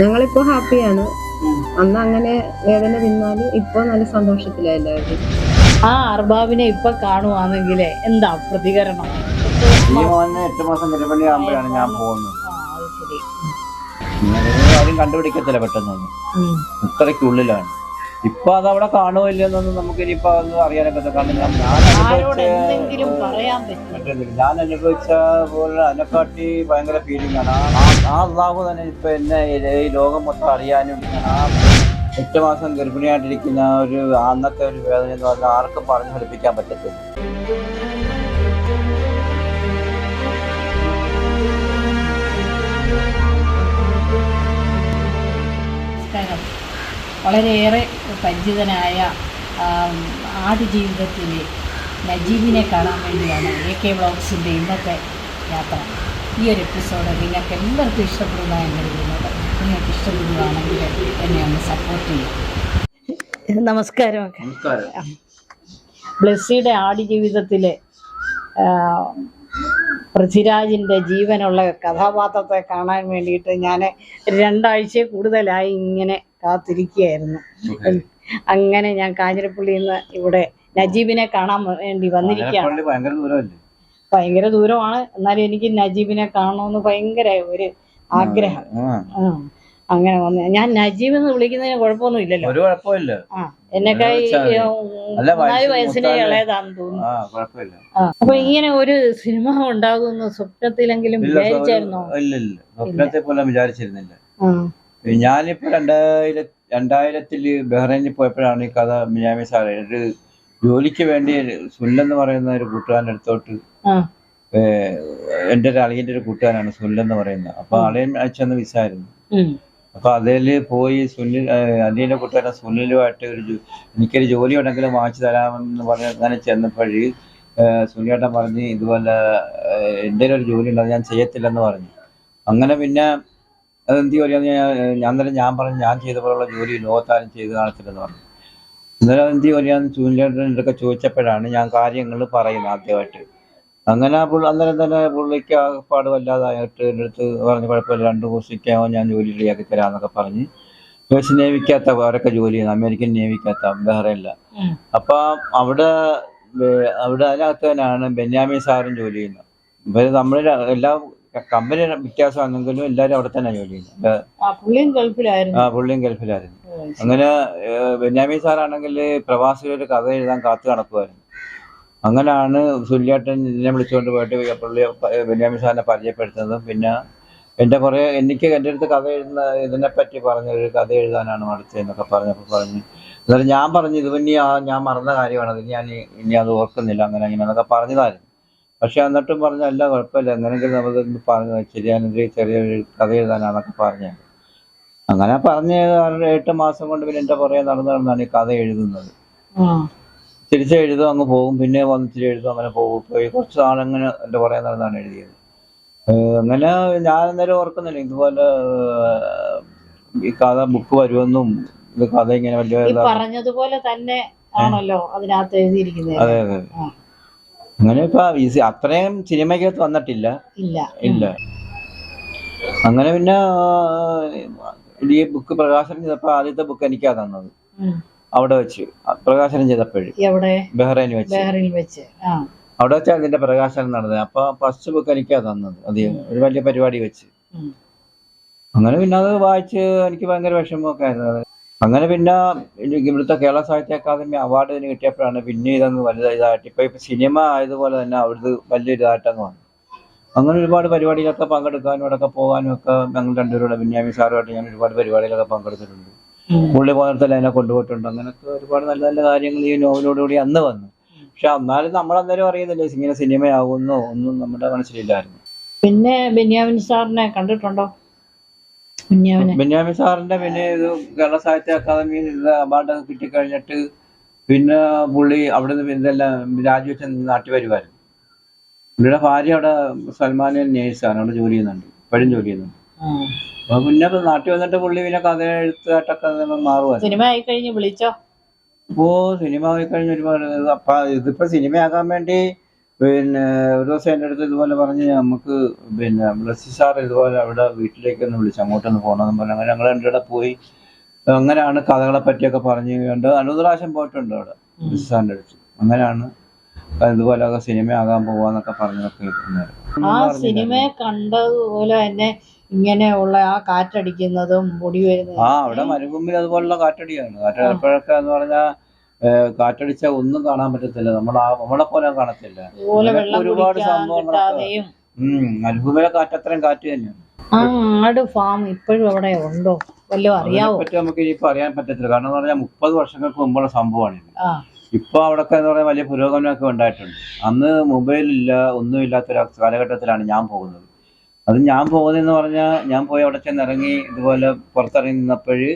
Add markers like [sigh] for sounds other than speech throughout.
ഞങ്ങളിപ്പോ ഹാപ്പിയാണ്. അന്ന് അങ്ങനെ വേദന തിന്നാൽ ഇപ്പൊ നല്ല സന്തോഷത്തിലായി എല്ലാവരും. ആ അർബാബിനെ ഇപ്പൊ കാണുവാണെങ്കിലേ എന്താ പ്രതികരണം? എട്ട് മാസം ഗർഭിണി ആകുമ്പോഴാണ് ഞാൻ പോകുന്നത്. ആരും കണ്ടുപിടിക്കത്തില്ല പെട്ടെന്ന് ഇത്രക്കുള്ളിലാണ് ഇത്രയ്ക്കുള്ളിലാണ്. ഇപ്പൊ അതവിടെ കാണുമോ ഇല്ലെന്നൊന്നും നമുക്ക് ഇനിയിപ്പോ ഒന്നും അറിയാനൊക്കെ കാരണം ഞാൻ അനുഭവിച്ച ഞാൻ അനുഭവിച്ച പോലെ അതിനെക്കാട്ടി ഭയങ്കര ഫീലിംഗ് ആണ്. ആ- അള്ളാഹു തന്നെ ഇപ്പൊ എന്നെ ഈ- ഈ ലോകം മൊത്തം അറിയാനും ആ എട്ട് മാസം ഗർഭിണിയായിട്ടിരിക്കുന്ന ഒരു അന്നത്തെ ഒരു വേദന എന്ന് പറഞ്ഞാൽ ആർക്കും പറഞ്ഞു ഫലിപ്പിക്കാൻ പറ്റത്തില്ല. വളരെയേറെ പരിചിതനായ ആടുജീവിതത്തിലെ നജീബിനെ കാണാൻ വേണ്ടിയാണ് എ കെ വ്ളോഗ്സിന്റെ ഇന്നത്തെ യാത്ര. ഈ ഒരു എപ്പിസോഡ് നിങ്ങൾക്ക് എല്ലാവർക്കും ഇഷ്ടപ്പെടുന്നതാണ് കരുതുന്നത്. നിങ്ങൾക്ക് ഇഷ്ടപ്പെടുകയാണെങ്കിൽ എന്നെ ഒന്ന് സപ്പോർട്ട് ചെയ്യും നമസ്കാരം. നമസ്കാരം ബ്ലസ്സിയുടെ ആടുജീവിതത്തിലെ പൃഥ്വിരാജിന്റെ ജീവനുള്ള കഥാപാത്രത്തെ കാണാൻ വേണ്ടിയിട്ട് ഞാൻ രണ്ടാഴ്ച കൂടുതലായി ഇങ്ങനെ കാത്തിരിക്കുകയായിരുന്നു. അങ്ങനെ ഞാൻ കാഞ്ഞിരപ്പള്ളിയിൽ നിന്ന് ഇവിടെ നജീബിനെ കാണാൻ വേണ്ടി വന്നിരിക്കുകയാണ്. ഭയങ്കര ദൂരമല്ലേ? ഭയങ്കര ദൂരമാണ്. എന്നാലും എനിക്ക് നജീബിനെ കാണണമെന്ന് ഭയങ്കര ഒരു ആഗ്രഹം. അങ്ങനെ വന്ന് ഞാൻ നജീബ് എന്ന് വിളിക്കുന്നതിന് കുഴപ്പമൊന്നും ഇല്ലല്ലോ ഒരു കുഴപ്പമില്ല. ആ എന്നൊക്കെ മൂന്നാൽ വയസ്സിനെ ഇളയതാന്ന് തോന്നുന്നു. അപ്പൊ ഇങ്ങനെ ഒരു സിനിമ ഉണ്ടാകുന്ന സ്വപ്നത്തിലെങ്കിലും വിചാരിച്ചായിരുന്നോ? ഇല്ല ഇല്ല. സ്വപ്നത്തെ പോലെ വിചാരിച്ചിരുന്നില്ല. ഞാനിപ്പോ രണ്ടായിര രണ്ടായിരത്തിൽ ബഹ്റൈനിൽ പോയപ്പോഴാണ് ഈ കഥ മിയാമി സാറ്. ഒരു ജോലിക്ക് വേണ്ടി സുല്ലെന്ന് പറയുന്ന ഒരു കൂട്ടുകാരന്റെ അടുത്തോട്ട് എന്റെ ഒരു അളിയന്റെ ഒരു കൂട്ടുകാരാണ് സുല്ലെന്ന് പറയുന്നത്. അപ്പൊ അളിയൻ അയച്ചെന്ന് വിസായിരുന്നു അപ്പൊ അതിൽ പോയി സുനിൽ ഏഹ്, അളിയന്റെ കൂട്ടുകാരൻ സുനിലുമായിട്ട് ഒരു എനിക്കൊരു ജോലി ഉണ്ടെങ്കിലും വാങ്ങിച്ചു തരാമെന്ന് പറഞ്ഞ് അങ്ങനെ ചെന്നപ്പോഴ് സുനിയേട്ടൻ പറഞ്ഞ് ഇതുപോലെ എന്റെ എന്റെ ഒരു ജോലി ഉണ്ട് അത് ഞാൻ ചെയ്യത്തില്ലെന്ന് പറഞ്ഞു. അങ്ങനെ പിന്നെ അതെന്ത് പറയുക ഞാൻ ഞാൻ അന്നേരം ഞാൻ പറഞ്ഞു ഞാൻ ചെയ്ത പോലുള്ള ജോലി ലോകത്താരും ചെയ്ത് കാണത്തില്ലെന്ന് പറഞ്ഞു. അന്നേരം അതെന്ത് ജോലിയാന്ന് സുനിലേട്ടൻ ഇതൊക്കെ ചോദിച്ചപ്പോഴാണ് ഞാൻ കാര്യങ്ങൾ പറയുന്നത് ആദ്യമായിട്ട്. അങ്ങനെ പുള്ളി അന്നേരം തന്നെ പുള്ളിക്ക് ആകപ്പാട് വല്ലാതായിട്ട് എന്റെ അടുത്ത് പറഞ്ഞ് കുഴപ്പമില്ല രണ്ട് ദിവസത്തേക്കാവും ഞാൻ ജോലി റെഡിയാക്കി തരാമെന്നൊക്കെ പറഞ്ഞ് യുഎസ് നേവിക്കകത്ത അവരൊക്കെ ജോലി ചെയ്യുന്നത് അമേരിക്കൻ നേവിക്കകത്ത വേറെ ഉം. അപ്പൊ അവിടെ അവിടെ അതിനകത്ത് തന്നെയാണ് ബെന്യാമി സാറും ജോലി ചെയ്യുന്നത്. ഇവർ നമ്മൾ എല്ലാ കമ്പനി വ്യത്യാസമാണെങ്കിലും എല്ലാരും അവിടെ തന്നെ ജോലി ചെയ്യുന്നത് ആ പുള്ളിയും ഗൾഫിലായിരുന്നു. അങ്ങനെ ബെന്യാമി സാറാണെങ്കിൽ പ്രവാസികളൊരു കഥ എഴുതാൻ കാത്തു നടക്കുമായിരുന്നു അങ്ങനെയാണ് സുല്യാട്ടൻ എന്നെ വിളിച്ചുകൊണ്ട് പോയിട്ട് പുള്ളി ബെന്യാമി സാറിനെ പരിചയപ്പെടുത്തുന്നതും. പിന്നെ എന്റെ കുറേ എനിക്ക് എന്റെ അടുത്ത് കഥ എഴുതുന്ന ഇതിനെപ്പറ്റി പറഞ്ഞ ഒരു കഥ എഴുതാനാണ് അടുത്തതെന്നൊക്കെ പറഞ്ഞപ്പോൾ പറഞ്ഞു. എന്നാലും ഞാൻ പറഞ്ഞു ഇത് പിന്നെ ഞാൻ മറന്ന കാര്യമാണ്. അത് ഞാൻ ഇനി അത് ഓർക്കുന്നില്ല. അങ്ങനെ അങ്ങനെ എന്നൊക്കെ പറഞ്ഞതായിരുന്നു. പക്ഷെ എന്നിട്ടും പറഞ്ഞ അല്ല കുഴപ്പമില്ല. എങ്ങനെയെങ്കിലും നമുക്ക് പറഞ്ഞു ശരിയാണെങ്കിൽ ചെറിയൊരു കഥ എഴുതാനാണെന്നൊക്കെ പറഞ്ഞു അങ്ങനെ പറഞ്ഞ് എട്ട് മാസം കൊണ്ട് പിന്നെ എന്റെ പുറകെ നടന്നു നടന്നാണ് ഈ കഥ എഴുതുന്നത്. തിരിച്ച് എഴുതും അങ്ങ് പോകും. പിന്നെ വന്ന് ഇച്ചിരി എഴുതും അങ്ങനെ പോകും. പോയി കുറച്ച് നാളങ്ങനെ എന്റെ പുറകെ നടന്നാണ് എഴുതിയത്. അങ്ങനെ ഞാൻ അന്നേരം ഓർക്കുന്നില്ല. ഇതുപോലെ ഈ കഥ ബുക്ക് വരുമെന്നും ഇത് കഥ ഇങ്ങനെ വലിയ പറഞ്ഞതുപോലെ തന്നെ ആണല്ലോ അതിനകത്ത് എഴുതിയിരിക്കുന്നത്. അതെ അതെ അങ്ങനെ ഇപ്പൊ അത്രയും സിനിമയ്ക്കകത്ത് വന്നിട്ടില്ല. ഇല്ല. ഇല്ല. അങ്ങനെ പിന്നെ ഈ ബുക്ക് പ്രകാശനം ചെയ്തപ്പോ ആദ്യത്തെ ബുക്ക് എനിക്കാ തന്നത്. അവിടെ വെച്ച്. പ്രകാശനം ചെയ്തപ്പോഴും. ബഹ്റൈൻ വെച്ച്. വെച്ച്. അവിടെ വെച്ചാ അതിന്റെ പ്രകാശനം നടന്നത്. അപ്പൊ ഫസ്റ്റ് ബുക്ക് എനിക്കാ തന്നത്. അത് ഒരു വലിയ പരിപാടി വെച്ച്. അങ്ങനെ പിന്നെ അത് വായിച്ച് എനിക്ക് ഭയങ്കര വിഷമമൊക്കെ ആയിരുന്നു. അങ്ങനെ പിന്നെ ഇവിടുത്തെ കേരള സാഹിത്യ അക്കാദമി അവാർഡ് ഇതിന് കിട്ടിയപ്പോഴാണ് പിന്നെ ഇതങ്ങ് വലുത് ഇതായിട്ട്. ഇപ്പൊ ഇപ്പൊ സിനിമ ആയതുപോലെ തന്നെ അവിടുത്തെ വലിയൊരു ഇതായിട്ടങ്ങ് വന്നു. അങ്ങനെ ഒരുപാട് പരിപാടികളൊക്കെ പങ്കെടുക്കാനും അവിടെയൊക്കെ പോകാനും ഒക്കെ ഞങ്ങൾ രണ്ടുപേരുടെ ബിന്യാമി സാറുമായിട്ട് ഞാൻ ഒരുപാട് പരിപാടികളൊക്കെ പങ്കെടുത്തിട്ടുണ്ട്. പുള്ളി പോകുന്നിടത്തല്ല എന്നെ കൊണ്ടുപോയിട്ടുണ്ട്. അങ്ങനെയൊക്കെ ഒരുപാട് നല്ല നല്ല കാര്യങ്ങൾ ഈ നോവലോടുകൂടി അന്ന് വന്നു. പക്ഷെ എന്നാലും നമ്മൾ അന്നേരം അറിയുന്നില്ല ഇങ്ങനെ സിനിമയാകുന്നോ ഒന്നും നമ്മുടെ മനസ്സിലില്ലായിരുന്നു. പിന്നെ ബെന്യാമിൻ സാറിനെ കണ്ടിട്ടുണ്ടോ? ബെന്യാമിൻ സാറിന്റെ പിന്നെ ഇത് കേരള സാഹിത്യ അക്കാദമിയിൽ അവാർഡ് കിട്ടിക്കഴിഞ്ഞിട്ട് പിന്നെ പുള്ളി അവിടെ നിന്ന് ഇതെല്ലാം രാജിവെച്ച് നാട്ടിൽ വരുമായിരുന്നു പുള്ളിയുടെ ഭാര്യ അവിടെ സൽമാനിയൻ നേഴ്സാണ് അവിടെ ജോലി ചെയ്യുന്നുണ്ട് ഇപ്പോഴും ജോലി ചെയ്യുന്നുണ്ട്. അപ്പൊ പിന്നെ നാട്ടിൽ വന്നിട്ട് പുള്ളി പിന്നെ കഥ എഴുത്തായിട്ടൊക്കെ മാറുമായിരുന്നു സിനിമ ആയി കഴിഞ്ഞ് വിളിച്ചോ? ഓ സിനിമ ആയി കഴിഞ്ഞ ഒരുപാട് ഇതിപ്പോ സിനിമയാകാൻ വേണ്ടി പിന്നെ ഒരു ദിവസം എന്റെ അടുത്ത് ഇതുപോലെ പറഞ്ഞ് നമുക്ക് പിന്നെ ബ്ലസ്സി സാർ ഇതുപോലെ അവിടെ വീട്ടിലേക്ക് ഒന്ന് വിളിച്ചു അങ്ങോട്ടൊന്ന് പോകണമെന്ന് പറഞ്ഞു. അങ്ങനെ ഞങ്ങൾ എന്റെ അവിടെ പോയി. അങ്ങനെയാണ് കഥകളെ പറ്റിയൊക്കെ പറഞ്ഞ് കണ്ട് അനു പ്രാവശ്യം പോയിട്ടുണ്ട് അവിടെ ബ്ലസ്സി സാറിന്റെ അടുത്ത്. അങ്ങനെയാണ് ഇതുപോലെയൊക്കെ സിനിമ ആകാൻ പോവാന്നൊക്കെ പറഞ്ഞൊക്കെ ഇരിക്കുന്നത്. ആ. സിനിമയെ കണ്ടതുപോലെ തന്നെ ഇങ്ങനെയുള്ള ആ കാറ്റടിക്കുന്നതും മുടി വരുന്നതും ആ അവിടെ മരുഭൂമിയിൽ അതുപോലുള്ള കാറ്റടിയാണ്. കാറ്റടിപ്പോഴൊക്കെ എന്ന് പറഞ്ഞാൽ കാറ്റടിച്ച ഒന്നും കാണാൻ പറ്റത്തില്ല. നമ്മൾ ആ നമ്മളെ പോലെ കാണത്തില്ല ഒരുപാട് സംഭവങ്ങൾ സംഭവങ്ങളൊക്കെ ഉം മരുഭൂമിയിലെ കാറ്റ് അത്രയും കാറ്റ് തന്നെയാണ് ആ ആട് ഫാം ഇപ്പോഴും അവിടെ ഉണ്ടോ? വല്ലതും അറിയാവോ? പറ്റി നമുക്ക് ഇനിയിപ്പോ അറിയാൻ പറ്റത്തില്ല. കാരണം എന്ന് പറഞ്ഞാൽ മുപ്പത് വർഷങ്ങൾക്ക് മുമ്പുള്ള സംഭവമാണ് ഇപ്പൊ അവിടെയൊക്കെ എന്ന് പറഞ്ഞാൽ വലിയ പുരോഗമനമൊക്കെ ഉണ്ടായിട്ടുണ്ട്. അന്ന് മൊബൈലില്ല ഒന്നും ഇല്ലാത്തൊരു കാലഘട്ടത്തിലാണ് ഞാൻ പോകുന്നത്. അത് ഞാൻ പോകുന്നതെന്ന് പറഞ്ഞാൽ ഞാൻ പോയി അവിടെ ചെന്ന് ഇറങ്ങി ഇതുപോലെ പുറത്തിറങ്ങി നിന്നപ്പോഴ്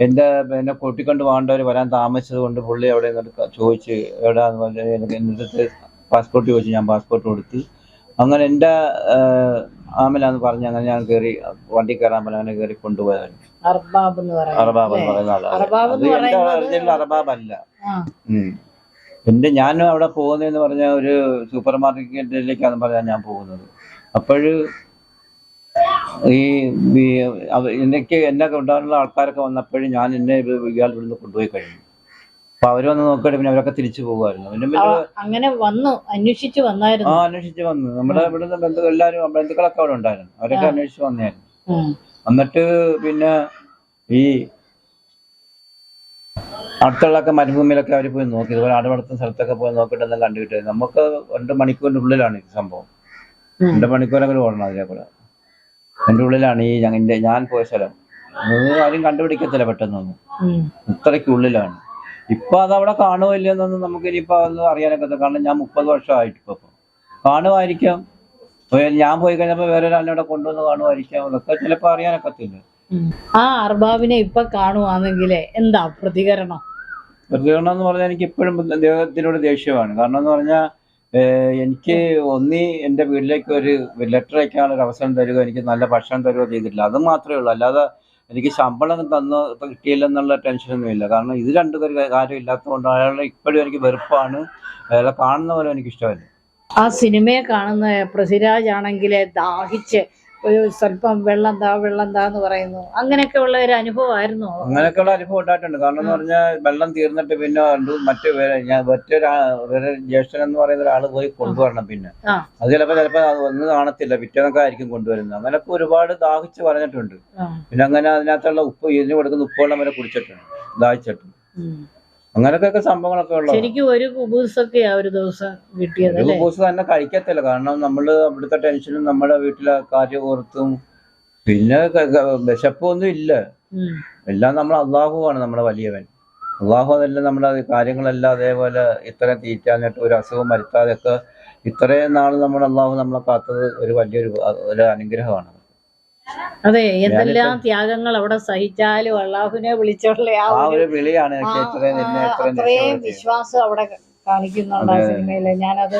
എന്റെ എന്നെ കൂട്ടിക്കൊണ്ട് പോകേണ്ടവർ വരാൻ താമസിച്ചത് കൊണ്ട് പുള്ളി അവിടെ നിന്നിട്ട് ചോദിച്ച് എവിടെയാന്ന് പറഞ്ഞ് എനിക്ക് എന്റെ പാസ്പോർട്ട് ചോദിച്ചു ഞാൻ പാസ്പോർട്ട് കൊടുത്ത്. അങ്ങനെ എന്റെ ആമലാന്ന് പറഞ്ഞ് അങ്ങനെ ഞാൻ കയറി വണ്ടി കയറാൻ പറഞ്ഞ അങ്ങനെ കയറി കൊണ്ടുപോയതാണ്. അർബാബ് എന്ന്? പറയുന്ന ആളാണ് എന്റെ ഒറിജിനൽ അല്ല. എന്റെ ഞാൻ അവിടെ പോകുന്നതെന്ന് പറഞ്ഞ ഒരു സൂപ്പർ മാർക്കറ്റിലേക്കാണ് പറഞ്ഞാൽ ഞാൻ പോകുന്നത്. അപ്പോഴ് ഈ എനിക്ക് എന്നെ കൊണ്ടുപോകാനുള്ള ആൾക്കാരൊക്കെ വന്നപ്പോഴും ഞാൻ എന്നെ ഇയാൾ ഇവിടുന്ന് കൊണ്ടുപോയി കഴിഞ്ഞു. അപ്പൊ അവർ വന്ന് നോക്കിയിട്ട് പിന്നെ അവരൊക്കെ തിരിച്ചു പോകുമായിരുന്നു. പിന്നെ അങ്ങനെ വന്നു അന്വേഷിച്ചു ആ അന്വേഷിച്ചു വന്നു. നമ്മുടെ ഇവിടുന്ന് ബന്ധു എല്ലാവരും ബന്ധുക്കളൊക്കെ അവിടെ ഉണ്ടായിരുന്നു. അവരൊക്കെ അന്വേഷിച്ച് വന്നായിരുന്നു. എന്നിട്ട് പിന്നെ ഈ അടുത്തുള്ളൊക്കെ മരുഭൂമിയിലൊക്കെ അവർ പോയി നോക്കി. ഇതുപോലെ ആടുവളർത്തുന്ന സ്ഥലത്തൊക്കെ പോയി നോക്കിയിട്ടെല്ലാം കണ്ടുകിട്ടായിരുന്നു നമുക്ക് രണ്ട് മണിക്കൂറിന്റെ ഉള്ളിലാണ് ഈ സംഭവം. രണ്ട് മണിക്കൂറെങ്കിലും ഓടണം അതിലേക്കൂടെ എന്റെ ഉള്ളിലാണ് ഈ ഞങ്ങ- ഞാൻ പോയ സ്ഥലം. അത് ആരും കണ്ടുപിടിക്കത്തില്ല പെട്ടെന്നൊന്നും. ഇത്രയ്ക്ക് ഉള്ളിലാണ്. ഇപ്പൊ അതവിടെ കാണുമോ എന്നൊന്നും നമുക്ക് ഇനിയിപ്പോ ഒന്ന് അറിയാനൊക്കെ കാരണം ഞാൻ മുപ്പത് വർഷമായിട്ട് ഇപ്പൊ കാണുമായിരിക്കാം. ഞാൻ പോയി കഴിഞ്ഞപ്പോ വേറെ ഒരാളിനെ അവിടെ കൊണ്ടുവന്ന് കാണുമായിരിക്കാം. അതൊക്കെ ചിലപ്പോ അറിയാനൊക്കത്തില്ല. ഉം. ആ അർബാബിനെ ഇപ്പൊ കാണുവാണെങ്കിലേ എന്താ പ്രതികരണം? പ്രതികരണം എന്ന് പറഞ്ഞാൽ എനിക്ക് ഇപ്പോഴും ദൈവത്തിനോട് ദേഷ്യമാണ്. കാരണം എന്ന് പറഞ്ഞാൽ എനിക്ക് ഒന്നി എന്റെ വീട്ടിലേക്ക് ഒരു ലെറ്റർ അയക്കാനുള്ള അവസരം തരിക എനിക്ക് നല്ല ഭക്ഷണം തരിക ചെയ്തിട്ടില്ല. അത് മാത്രമേ ഉള്ളൂ. അല്ലാതെ എനിക്ക് ശമ്പളം തന്ന കിട്ടിയില്ലെന്നുള്ള ടെൻഷനൊന്നും ഇല്ല. കാരണം ഇത് രണ്ടു കാര്യം ഇല്ലാത്തതുകൊണ്ട് അയാളുടെ ഇപ്പോഴും എനിക്ക് വെറുപ്പാണ്. അയാളെ കാണുന്ന പോലെ എനിക്ക് ഇഷ്ടമല്ല ആ സിനിമയെ കാണുന്ന പൃഥ്വിരാജ് ആണെങ്കിൽ ദാഹിച്ച് ഒരു സ്വല്പം വെള്ളം താ വെള്ളം താ എന്ന് പറയുന്നു. അങ്ങനെയൊക്കെ ഉള്ള ഒരു അനുഭവമായിരുന്നു. അങ്ങനെയൊക്കെയുള്ള അനുഭവം ഉണ്ടായിട്ടുണ്ട്. കാരണം എന്ന് പറഞ്ഞാൽ വെള്ളം തീർന്നിട്ട് പിന്നെ മറ്റേ ഞാൻ മറ്റൊരു ജ്യേഷ്ഠൻ എന്ന് പറയുന്ന ഒരാൾ പോയി കൊണ്ടുവരണം പിന്നെ. അത് ചിലപ്പോൾ ചിലപ്പോൾ ഒന്ന് കാണത്തില്ല. പിറ്റേന്നൊക്കെ ആയിരിക്കും കൊണ്ടുവരുന്നത്. അങ്ങനെയൊക്കെ ഒരുപാട് ദാഹിച്ച് പറഞ്ഞിട്ടുണ്ട്. പിന്നെ അങ്ങനെ അതിനകത്തുള്ള ഉപ്പ് ഇതിന് കൊടുക്കുന്ന ഉപ്പുവെള്ളം വരെ കുടിച്ചിട്ടുണ്ട്. ദാഹിച്ചിട്ടുണ്ട്. ഉം. അങ്ങനെയൊക്കെ സംഭവങ്ങളൊക്കെ ഉള്ളത്. ശരിക്കും ഒരു കുബൂസൊക്കെയാ ഒരു ദിവസം കിട്ടിയത് കുബൂസ് തന്നെ കഴിക്കത്തില്ല. കാരണം നമ്മൾ അവിടുത്തെ ടെൻഷനും നമ്മുടെ വീട്ടിലെ കാര്യം ഓർത്തും പിന്നെ വിശപ്പൊന്നും ഇല്ല. എല്ലാം നമ്മൾ അള്ളാഹുവാണ് നമ്മുടെ വലിയവൻ. അള്ളാഹു അതെല്ലാം നമ്മുടെ കാര്യങ്ങളെല്ലാം അതേപോലെ ഇത്രയും തീറ്റാഞ്ഞിട്ട് ഒരു അസുഖം വരുത്താതെയൊക്കെ ഇത്രയും നാൾ നമ്മുടെ അള്ളാഹു നമ്മളെ കാത്തത് ഒരു വലിയൊരു ഒരു അനുഗ്രഹമാണ്. അതെ എന്തെല്ലാം ത്യാഗങ്ങൾ അവിടെ സഹിച്ചാലും അള്ളാഹുവിനെ വിളിച്ചോളെ. ആ ഒരു വിളിയാണ് അത്രയും വിശ്വാസം അവിടെ കാണിക്കുന്നുണ്ട് ആ. സിനിമയിൽ. ഞാനത്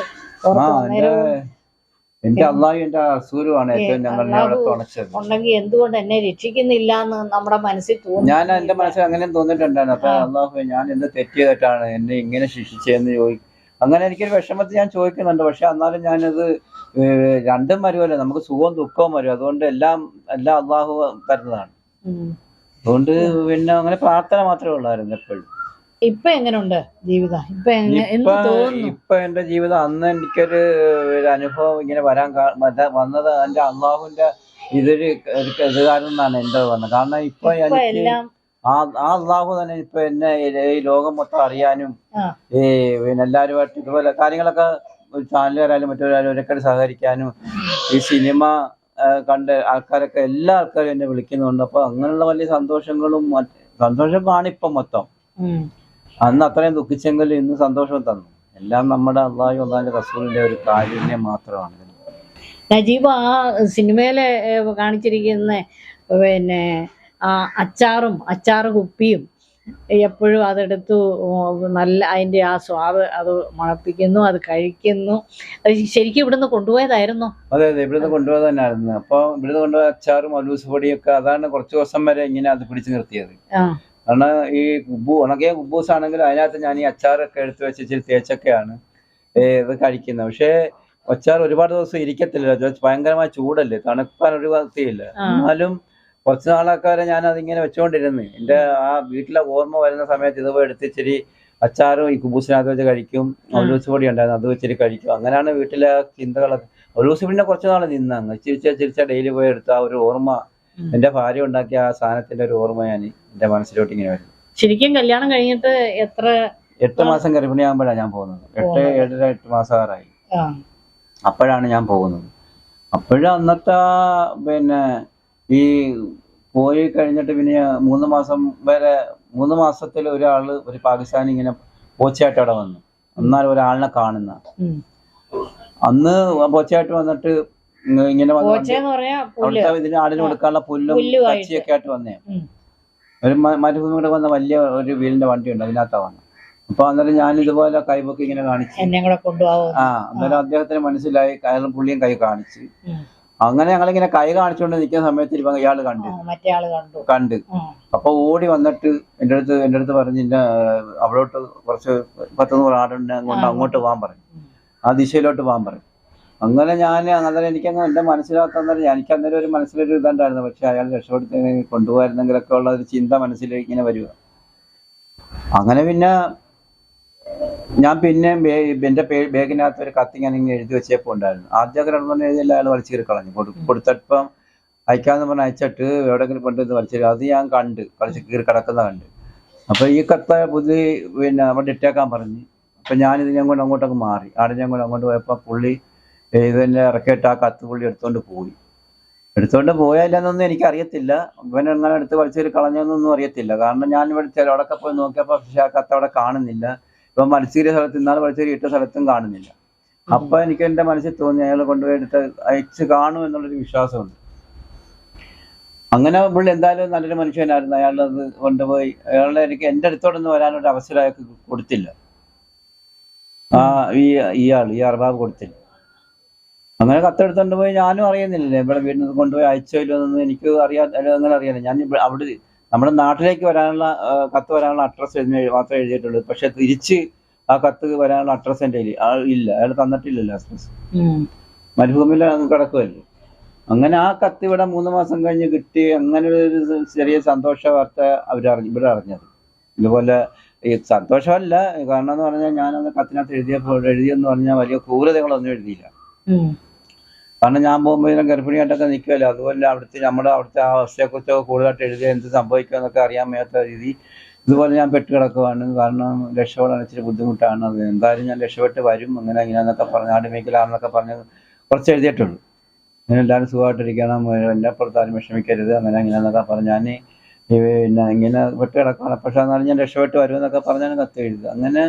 എന്റെ അള്ളാഹു എന്റെ അസൂരുമാണ് ഏറ്റവും ഞങ്ങൾ തുണച്ചത്. ഉണ്ടെങ്കിൽ എന്തുകൊണ്ട് എന്നെ രക്ഷിക്കുന്നില്ല എന്ന് നമ്മുടെ മനസ്സിൽ തോന്നി ഞാൻ എന്റെ മനസ്സിൽ അങ്ങനെ തോന്നിയിട്ടുണ്ടായിരുന്നു. അപ്പൊ അള്ളാഹു ഞാൻ എന്ത് തെറ്റിയതായിട്ടാണ് എന്നെ ഇങ്ങനെ ശിക്ഷിച്ചതെന്ന് ചോദിക്കും അങ്ങനെ എനിക്കൊരു വിഷമത്തിൽ ഞാൻ ചോദിക്കുന്നുണ്ട്. പക്ഷെ എന്നാലും ഞാനത് രണ്ടും വരുമല്ലോ നമുക്ക് സുഖവും ദുഃഖവും വരും. അതുകൊണ്ട് എല്ലാം എല്ലാം അള്ളാഹു തരുന്നതാണ്. അതുകൊണ്ട് പിന്നെ അങ്ങനെ പ്രാർത്ഥന മാത്രമേ ഉള്ളായിരുന്നു എപ്പോഴും. ഇപ്പൊ എങ്ങനെയുണ്ട് ജീവിതം? ഇപ്പൊ ഇപ്പൊ എന്റെ ജീവിതം അന്ന് എനിക്കൊരു ഒരു അനുഭവം ഇങ്ങനെ വരാൻ വന്നത് എന്റെ അള്ളാഹുവിന്റെ ഇതൊരു ഇത് കാരണം എന്നാണ് എന്റെ വന്നത്. കാരണം ഇപ്പൊ എനിക്ക് ആ ആ അള്ളാഹു തന്നെ ഇപ്പൊ എന്നെ ഈ- ഈ ലോകം മൊത്തം അറിയാനും ഈ പിന്നെ എല്ലാരുമായിട്ട് ഇതുപോലെ കാര്യങ്ങളൊക്കെ ഒരു ചാനലുകാരായാലും മറ്റൊരാളും ഒരൊക്കെ സഹകരിക്കാനും ഈ സിനിമ കണ്ട് ആൾക്കാരൊക്കെ എല്ലാ ആൾക്കാരും എന്നെ വിളിക്കുന്നുണ്ട് അപ്പൊ അങ്ങനെയുള്ള വലിയ സന്തോഷങ്ങളും സന്തോഷമാണ് സന്തോഷം കാണിപ്പം മൊത്തം. അന്ന് അത്രയും ദുഃഖിച്ചെങ്കിലും ഇന്ന് സന്തോഷം തന്നു എല്ലാം നമ്മുടെ അള്ളാഹു അള്ളാഹിന്റെ റസൂലിന്റെ ഒരു കാരുണ്യം മാത്രമാണ്. നജീബ് ആ സിനിമയിലെ കാണിച്ചിരിക്കുന്ന പിന്നെ അച്ചാറും അച്ചാറ് കുപ്പിയും എപ്പോഴും അതെടുത്ത് നല്ല അതിന്റെ ആ സ്വാദ് അത് മണപ്പിക്കുന്നു അത് കഴിക്കുന്നു. അത് ശരിക്കും ഇവിടുന്ന് കൊണ്ടുപോയതായിരുന്നു? അതെ അതെ ഇവിടുന്ന് കൊണ്ടുപോയത് തന്നെയായിരുന്നു അപ്പൊ ഇവിടുന്ന് കൊണ്ടുപോയ അച്ചാറും അലൂസ് പൊടിയൊക്കെ അതാണ് കുറച്ച് ദിവസം വരെ ഇങ്ങനെ അത് പിടിച്ചു നിർത്തിയത്. കാരണം ഈ കുബു ഉണക്കിയ കുബൂസ് ആണെങ്കിൽ അതിനകത്ത് ഞാൻ ഈ അച്ചാറൊക്കെ എടുത്ത് വെച്ച് ഇച്ചിരി തേച്ചൊക്കെയാണ് ഇത് കഴിക്കുന്നത്. പക്ഷേ അച്ചാർ ഒരുപാട് ദിവസം ഇരിക്കത്തില്ല. ഭയങ്കരമായ ചൂടല്ലേ തണുപ്പാൻ ഒരു വൃത്തിയില്ല. എന്നാലും കുറച്ച് നാളൊക്കെ വരെ ഞാൻ അതിങ്ങനെ വെച്ചുകൊണ്ടിരുന്നു എന്റെ ആ വീട്ടിലെ ഓർമ്മ വരുന്ന സമയത്ത് ഇതുപോലെ എടുത്ത് ഇച്ചിരി അച്ചാറും ഈ കുബൂസിനകത്ത് വെച്ച് കഴിക്കും. ഒലൂസ് പൊടി ഉണ്ടായിരുന്നു അത് വെച്ചിട്ട് കഴിക്കും. അങ്ങനെയാണ് വീട്ടിലെ ചിന്തകളൊക്കെ ഒലൂസ് പിന്നെ കുറച്ച് നാൾ നിന്നങ്ങ് ചിരിച്ച ചിരിച്ച ഡെയിലി പോയി എടുത്ത ആ ഒരു ഓർമ്മ എന്റെ എന്റെ ഭാര്യ ഉണ്ടാക്കിയ ആ സാധനത്തിന്റെ ഒരു ഓർമ്മ ഞാൻ എന്റെ മനസ്സിലോട്ട് ഇങ്ങനെ വരും ശരിക്കും കല്യാണം കഴിഞ്ഞിട്ട് എത്ര എട്ട് മാസം ഗർഭിണിയാകുമ്പോഴാണ് ഞാൻ പോകുന്നത്. എട്ട് ഏഴര എട്ട് മാസമാറായി ആ, അപ്പോഴാണ് ഞാൻ പോകുന്നത്. അപ്പോഴും അന്നത്തെ പിന്നെ ഈ പോയി കഴിഞ്ഞിട്ട് പിന്നെ മൂന്ന് മാസം വരെ മൂന്ന് മാസത്തിൽ ഒരാൾ ഒരു പാകിസ്ഥാനി ഇങ്ങനെ പോച്ചയായിട്ട് അവിടെ വന്നു. എന്നാൽ ഒരാളിനെ കാണുന്ന. അന്ന് പോച്ചയായിട്ട് വന്നിട്ട് ഇങ്ങനെ അവിടുത്തെ ഇതിന് ആടിന് കൊടുക്കാനുള്ള പുല്ലും പുല്ലുമായിട്ട്. ആയിട്ട് വന്നേ. ഒരു മരുഭൂമി മരുഭൂമിയുടെ വന്ന വലിയ ഒരു വീലിന്റെ വണ്ടി ഉണ്ട് അതിനകത്താ വന്നു. അപ്പൊ അന്നേരം ഞാൻ ഇതുപോലെ കൈപൊക്കെ ഇങ്ങനെ കാണിച്ചു ആ അന്നേരം അദ്ദേഹത്തിന് മനസ്സിലായി കയറും പുള്ളിയും കൈ കാണിച്ച്. അങ്ങനെ ഞങ്ങളിങ്ങനെ കൈ കാണിച്ചുകൊണ്ട് നിൽക്കുന്ന സമയത്ത് ഇവ ഇയാൾ കണ്ടു. ആ, മറ്റേ ആൾ കണ്ടു. കണ്ട്. അപ്പൊ ഓടി വന്നിട്ട് എന്റെ അടുത്ത് എന്റെ അടുത്ത് പറഞ്ഞ് ഇന്ന അവളോട്ട് കുറച്ച് പത്ത് നൂറ് ആടുണ്ട് അങ്ങോട്ട് അങ്ങോട്ട് പോകാൻ പറഞ്ഞു. ആ ദിശയിലോട്ട് പോകാൻ പറഞ്ഞു അങ്ങനെ ഞാൻ അന്നേരം എനിക്കങ്ങ് എന്റെ മനസ്സിലാത്ത അന്നേരം എനിക്ക് അന്നേരം ഒരു മനസ്സിലൊരു ഇതുണ്ടായിരുന്നു. പക്ഷെ അയാൾ രക്ഷപ്പെടുത്തി കൊണ്ടുപോകാരുന്നെങ്കിലൊക്കെ ഉള്ള ഒരു ചിന്ത മനസ്സിലേക്ക് ഇങ്ങനെ വരിക. അങ്ങനെ പിന്നെ ഞാൻ പിന്നെ എന്റെ പേ- ബാഗിനകത്ത് ഒരു കത്തി ഞാൻ ഇങ്ങനെ എഴുതി വെച്ചപ്പോൾ ഉണ്ടായിരുന്നു. ആദ്യമൊക്കെ രണ്ടു മൂന്ന് എഴുതിയല്ല അയാൾ വലിച്ചു കീറി കളഞ്ഞു. കൊടു- കൊടുത്തപ്പം അയക്കാന്ന് പറഞ്ഞ് അയച്ചിട്ട് എവിടെയെങ്കിലും കൊണ്ടുവന്ന് വലിച്ചു അത് ഞാൻ കണ്ട് കളിച്ച് കീറി കിടക്കുന്ന കണ്ട്. അപ്പൊ ഈ കത്ത പുതിയ പിന്നെ അവിടെ ഇട്ടേക്കാൻ പറഞ്ഞു. അപ്പൊ ഞാനിത് ഞാൻ കൊണ്ട് അങ്ങോട്ടൊക്കെ മാറി. ആടെ ഞാൻ കൊണ്ട് അങ്ങോട്ട് പോയപ്പോ പുള്ളി ഇതിന്റെ ഇറക്കിയിട്ട് ആ കത്ത് പുള്ളി എടുത്തോണ്ട് പോയി. എടുത്തോണ്ട് പോയാലെന്നൊന്നും എനിക്ക് അറിയത്തില്ല ഇവൻ എങ്ങനെ എടുത്ത് വലിച്ചൊരു കളഞ്ഞെന്നൊന്നും അറിയത്തില്ല. കാരണം ഞാൻ ഇവിടെ അവിടെയൊക്കെ പോയി നോക്കിയപ്പോ പക്ഷെ ആ കത്ത് അവിടെ കാണുന്നില്ല. ഇവൻ മത്സരിയ സ്ഥലത്ത് ഇന്നാൾ മത്സരി ഇട്ട സ്ഥലത്തും കാണുന്നില്ല. അപ്പൊ എനിക്ക് എന്റെ മനസ്സിൽ തോന്നി അയാൾ കൊണ്ടുപോയി എടുത്ത് അയച്ച് കാണും എന്നുള്ളൊരു വിശ്വാസമുണ്ട്. അങ്ങനെ പുള്ളി എന്തായാലും നല്ലൊരു മനുഷ്യനായിരുന്നു. അയാൾ അത് കൊണ്ടുപോയി. അയാളുടെ എനിക്ക് എന്റെ അടുത്തോടൊന്നും വരാനൊരു അവസരം അയാൾക്ക് കൊടുത്തില്ല. ആ ഈ ഇയാൾ ഈ അർബാബ് കൊടുത്തില്ല. അങ്ങനെ കത്തെടുത്തോണ്ട് പോയി ഞാനും അറിയുന്നില്ലല്ലേ. ഇവിടെ വീട്ടിൽ കൊണ്ടുപോയി അയച്ചോ ഇല്ലോ എന്നൊന്നും എനിക്ക് അറിയാ അങ്ങനെ അറിയാനില്ല. ഞാൻ അവിടെ നമ്മുടെ നാട്ടിലേക്ക് വരാനുള്ള കത്ത് വരാനുള്ള അഡ്രസ്സ് എഴുതി മാത്രമേ എഴുതിയിട്ടുള്ളൂ. പക്ഷെ തിരിച്ച് ആ കത്ത് വരാനുള്ള അഡ്രസ്സ് എന്റെ കയ്യിൽ ആ, ഇല്ല. അയാൾ തന്നിട്ടില്ലല്ലോ അഡ്രസ്സ്. മരുഭൂമിയിൽ കിടക്കുമല്ലോ അങ്ങനെ ആ കത്ത് ഇവിടെ മൂന്ന് മാസം കഴിഞ്ഞ് കിട്ടി. അങ്ങനെ ഒരു ചെറിയ സന്തോഷ വാർത്ത അവരറിഞ്ഞു ഇവിടെ അറിഞ്ഞത്. ഇതുപോലെ ഈ സന്തോഷമല്ല. കാരണം എന്ന് പറഞ്ഞാൽ ഞാൻ ഞാനന്ന് കത്തിനകത്ത് എഴുതിയപ്പോൾ എഴുതിയെന്ന് പറഞ്ഞാൽ വലിയ ക്രൂരതകളൊന്നും എഴുതിയില്ല. കാരണം ഞാൻ പോകുമ്പോൾ ഇതിനെ ഗർഭിണിയായിട്ടൊക്കെ നിൽക്കുമല്ലോ അതുപോലെ അവിടുത്തെ നമ്മുടെ അവിടുത്തെ ആ അവസ്ഥയെക്കുറിച്ചൊക്കെ കൂടുതലായിട്ട് എഴുതിയ എന്ത് സംഭവിക്കുമെന്നൊക്കെ അറിയാൻ മേത്ത രീതി ഇതുപോലെ ഞാൻ പെട്ട് കിടക്കുവാണ്. കാരണം രക്ഷപ്പെടാൻ ഇച്ചിരി ബുദ്ധിമുട്ടാണ്. അത് എന്തായാലും ഞാൻ രക്ഷപ്പെട്ട് വരും. അങ്ങനെ ഇങ്ങനെയെന്നൊക്കെ പറഞ്ഞ് ആടുമേക്കിലാണെന്നൊക്കെ പറഞ്ഞ് കുറച്ച് എഴുതിയിട്ടുള്ളൂ. അങ്ങനെ എല്ലാവരും സുഖമായിട്ടിരിക്കണം. എല്ലാ പുറത്താരും വിഷമിക്കരുത്. അങ്ങനെ ഇങ്ങനെയെന്നൊക്കെ പറഞ്ഞ് ഞാൻ പിന്നെ ഇങ്ങനെ പെട്ട് കിടക്കുകയാണ് പക്ഷെ എന്നാലും ഞാൻ രക്ഷപ്പെട്ട് വരുമെന്നൊക്കെ പറഞ്ഞാണ് കത്ത് എഴുതുക അങ്ങനെ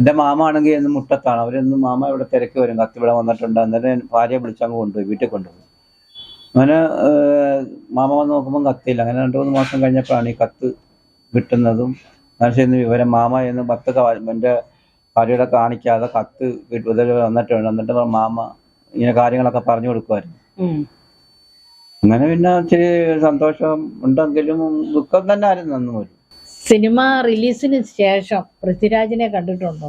എന്റെ മാമ ആണെങ്കിൽ എന്ന് മുട്ടത്താണ്. അവരെന്നും മാമ ഇവിടെ തിരക്ക് വരും. കത്തി ഇവിടെ വന്നിട്ടുണ്ട്. അന്നേരം ഭാര്യയെ വിളിച്ചങ്ങ് കൊണ്ടുപോയി വീട്ടിൽ കൊണ്ടുപോയി. അങ്ങനെ മാമ വന്ന് നോക്കുമ്പോൾ കത്തിയില്ല. അങ്ങനെ രണ്ട് മൂന്ന് മാസം കഴിഞ്ഞപ്പോഴാണ് ഈ കത്ത് കിട്ടുന്നതും മനുഷ്യന്ന് വിവരം മാമ എന്ന് പത്ത് എന്റെ ഭാര്യയുടെ കാണിക്കാതെ കത്ത് വന്നിട്ടുണ്ട്. എന്നിട്ട് മാമ ഇങ്ങനെ കാര്യങ്ങളൊക്കെ പറഞ്ഞു കൊടുക്കുമായിരുന്നു. അങ്ങനെ പിന്നെ ഇച്ചിരി സന്തോഷം ഉണ്ടെങ്കിലും ദുഃഖം തന്നെ ആയിരുന്നു അന്ന് പോലും. സിനിമ റിലീസിന് ശേഷം പൃഥ്വിരാജിനെ കണ്ടിട്ടുണ്ടോ?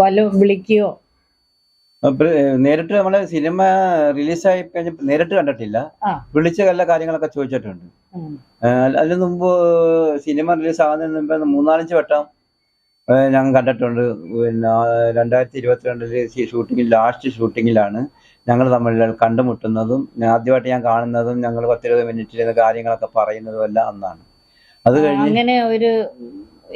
വല്ല വിളിക്കുകയോ നേരിട്ട് നമ്മൾ സിനിമ റിലീസായി കഴിഞ്ഞപ്പോൾ നേരിട്ട് കണ്ടിട്ടില്ല. വിളിച്ച എല്ലാ കാര്യങ്ങളൊക്കെ ചോദിച്ചിട്ടുണ്ട്. അതിന് മുമ്പ് സിനിമ റിലീസ് ആകുന്നതിന് മുമ്പ് മൂന്നാലഞ്ച് വട്ടം ഞങ്ങൾ ഞാൻ കണ്ടിട്ടുണ്ട്. പിന്നെ രണ്ടായിരത്തി ഇരുപത്തിരണ്ടിൽ ഷൂട്ടിംഗിൽ ലാസ്റ്റ് ഷൂട്ടിങ്ങിലാണ് ഞങ്ങൾ തമ്മിൽ കണ്ടുമുട്ടുന്നതും ആദ്യമായിട്ട് ഞാൻ കാണുന്നതും ഞങ്ങൾ പത്തിരുപത് മിനിറ്റിൽ കാര്യങ്ങളൊക്കെ പറയുന്നതും എല്ലാം അന്നാണ്. അത് കഴിഞ്ഞ് അങ്ങനെ ഒരു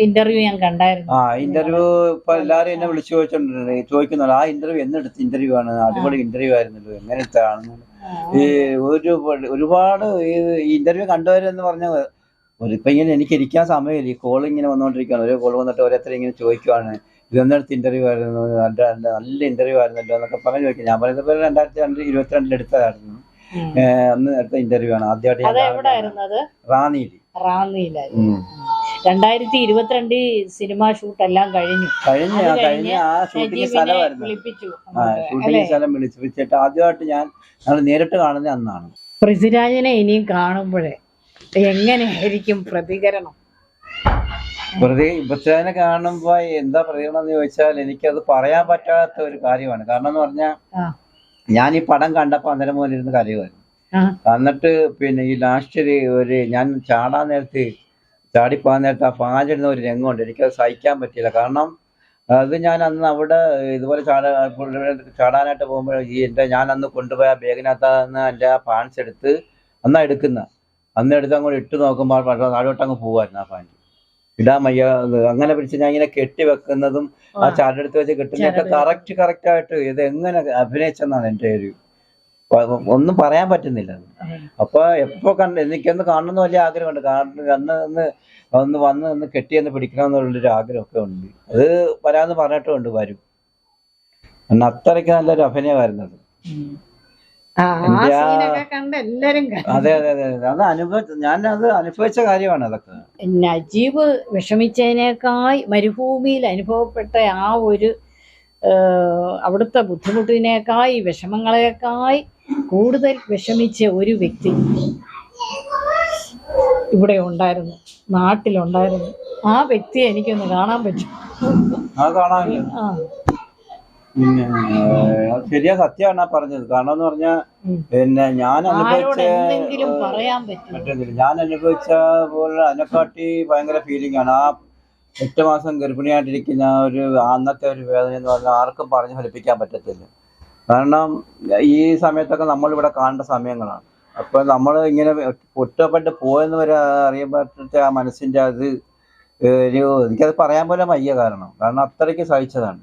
ഇന്റർവ്യൂ ഞാൻ കണ്ടായിരുന്നു. ആ ഇന്റർവ്യൂ ഇപ്പൊ എല്ലാരും എന്നെ വിളിച്ചു ചോദിച്ചോണ്ടിട്ടുണ്ട്. ചോദിക്കുന്നുണ്ട് ആ ഇന്റർവ്യൂ എന്നെടുത്ത് ഇന്റർവ്യൂ ആണ്? അടിപൊളി ഇന്റർവ്യൂ ആയിരുന്നല്ലോ. എങ്ങനത്താണ് ഈ ഒരു ഒരുപാട് ഈ ഇന്റർവ്യൂ കണ്ടവരെന്ന് പറഞ്ഞ ഒരു ഇപ്പൊ ഇങ്ങനെ എനിക്ക് ഇരിക്കാൻ സമയമില്ല. ഈ കോൾ ഇങ്ങനെ വന്നുകൊണ്ടിരിക്കുകയാണ് ഓരോ കോൾ വന്നിട്ട് ഓരോരുത്തർ ഇങ്ങനെ ചോദിക്കുവാണ്. ഇതെന്നെടുത്ത് ഇന്റർവ്യൂ ആയിരുന്നു? നല്ല ഇന്റർവ്യൂ ആയിരുന്നല്ലോ എന്നൊക്കെ പറഞ്ഞു ചോദിക്കും. ഞാൻ പറയുന്നത് പോലെ രണ്ടായിരത്തി രണ്ട് ഇരുപത്തിരണ്ടിൽ എടുത്തതായിരുന്നു. അന്ന് എടുത്ത ഇന്റർവ്യൂ ആണ്. ആദ്യമായിട്ട് റാന്നിയിൽ. റാന്നിയിലായിരുന്നു ഉം. രണ്ടായിരത്തി ഇരുപത്തിരണ്ട് സിനിമ ഷൂട്ട് എല്ലാം കഴിഞ്ഞു. കഴിഞ്ഞ ആ ഷൂട്ടിംഗ് നജീബിനെ സ്ഥലമായിരുന്നു. വിളിപ്പിച്ചു ആ അങ്ങോട്ട്. ഷൂട്ടിംഗ് സ്ഥലം വിളിച്ചു. വെച്ചിട്ട് ആദ്യമായിട്ട് ഞാൻ ഞങ്ങൾ നേരിട്ട് കാണുന്ന അന്നാണ്. പൃഥ്വിരാജിനെ ഇനിയും കാണുമ്പോഴേ എങ്ങനെയായിരിക്കും പ്രതികരണം? പ്രതി പൃഥ്വിരാജിനെ കാണുമ്പോ എന്താ പ്രതികരണം എന്ന് ചോദിച്ചാൽ എനിക്കത് പറയാൻ പറ്റാത്ത ഒരു കാര്യമാണ്. കാരണം എന്ന് പറഞ്ഞാൽ ഞാൻ ഈ പടം കണ്ടപ്പോ അന്നേരം മുതലിരുന്ന് കരയുമായിരുന്നു. എന്നിട്ട് പിന്നെ ഈ ലാസ്റ്റ് ഒരു ഞാൻ ചാടാൻ നേരത്ത് ചാടിപ്പോകാൻ നേരത്ത് ആ പാലിടുന്ന ഒരു രംഗമുണ്ട്. എനിക്കത് സഹിക്കാൻ പറ്റിയില്ല. കാരണം അത് ഞാൻ അന്ന് അവിടെ ഇതുപോലെ ചാടാ ചാടാനായിട്ട് പോകുമ്പോൾ ഈ എന്റെ ഞാൻ അന്ന് കൊണ്ടുപോയ ബാഗിനകത്ത് എന്റെ ആ പാൻസ് എടുത്ത് അന്നാ എടുക്കുന്ന. അന്ന് എടുത്ത് അങ്ങോട്ട് ഇട്ട് നോക്കുമ്പോൾ താഴോട്ട് അങ്ങ് പോവായിരുന്നു ആ പാൻസ് ഇടാൻ വയ്യ അങ്ങനെ പിടിച്ച് ഞാൻ ഇങ്ങനെ കെട്ടി വെക്കുന്നതും ആ ചാടെടുത്ത് വെച്ച് കെട്ടുന്നതൊക്കെ കറക്റ്റ് കറക്റ്റ് ആയിട്ട് ഇത് എങ്ങനെ അഭിനയിച്ചെന്നാണ് എന്റെ ഒരു ഒന്നും പറയാൻ പറ്റുന്നില്ല. അപ്പൊ എപ്പോ കണ്ട് എനിക്കൊന്ന് കാണണമെന്ന് വലിയ ആഗ്രഹമുണ്ട് കാരണം അന്ന് ഒന്ന് ഒന്ന് വന്ന് ഒന്ന് കെട്ടിയെന്ന് പിടിക്കണമെന്നുള്ളൊരു ആഗ്രഹമൊക്കെ ഉണ്ട് അത് വരാന്ന് പറഞ്ഞിട്ടുണ്ട് വരും കാരണം അത്രയ്ക്ക് നല്ലൊരു അഭിനയമായിരുന്നു അത്. അതെ അതെ അതെ അതെ. അനുഭവ ഞാൻ അത് അനുഭവിച്ച കാര്യമാണ് അതൊക്കെ നജീബ് വിഷമിച്ചതിനേക്കായി മരുഭൂമിയിൽ അനുഭവപ്പെട്ട ആ ഒരു അവിടുത്തെ ബുദ്ധിമുട്ടിനേക്കായി വിഷമങ്ങളെക്കായി കൂടുതൽ വിഷമിച്ച ഒരു വ്യക്തി ഇവിടെ ഉണ്ടായിരുന്നു നാട്ടിലുണ്ടായിരുന്നു. ആ വ്യക്തിയെ എനിക്കൊന്ന് കാണാൻ പറ്റും ആ പിന്നെ ശരിയാ സത്യമാണ് പറഞ്ഞത്. കാരണം എന്ന് പറഞ്ഞാൽ പിന്നെ ഞാൻ അനുഭവിച്ച പറ്റുന്നില്ല ഞാൻ അനുഭവിച്ച പോലെ അതിനെക്കാട്ടി ഭയങ്കര ഫീലിംഗ് ആണ്. ആ എട്ട് മാസം ഗർഭിണിയായിട്ടിരിക്കുന്ന ഒരു അന്നത്തെ ഒരു വേദന എന്ന് പറഞ്ഞാൽ ആർക്കും പറഞ്ഞു ഫലിപ്പിക്കാൻ പറ്റത്തില്ല. കാരണം ഈ സമയത്തൊക്കെ നമ്മൾ ഇവിടെ കാണേണ്ട സമയങ്ങളാണ്. അപ്പൊ നമ്മൾ ഇങ്ങനെ പൊട്ടപ്പെട്ട് പോയെന്ന് വരെ അറിയപ്പെട്ട ആ മനസ്സിന്റെ അത് ഒരു എനിക്കത് പറയാൻ പോലെ വയ്യ കാരണം. കാരണം അത്രയ്ക്ക് സഹിച്ചതാണ്.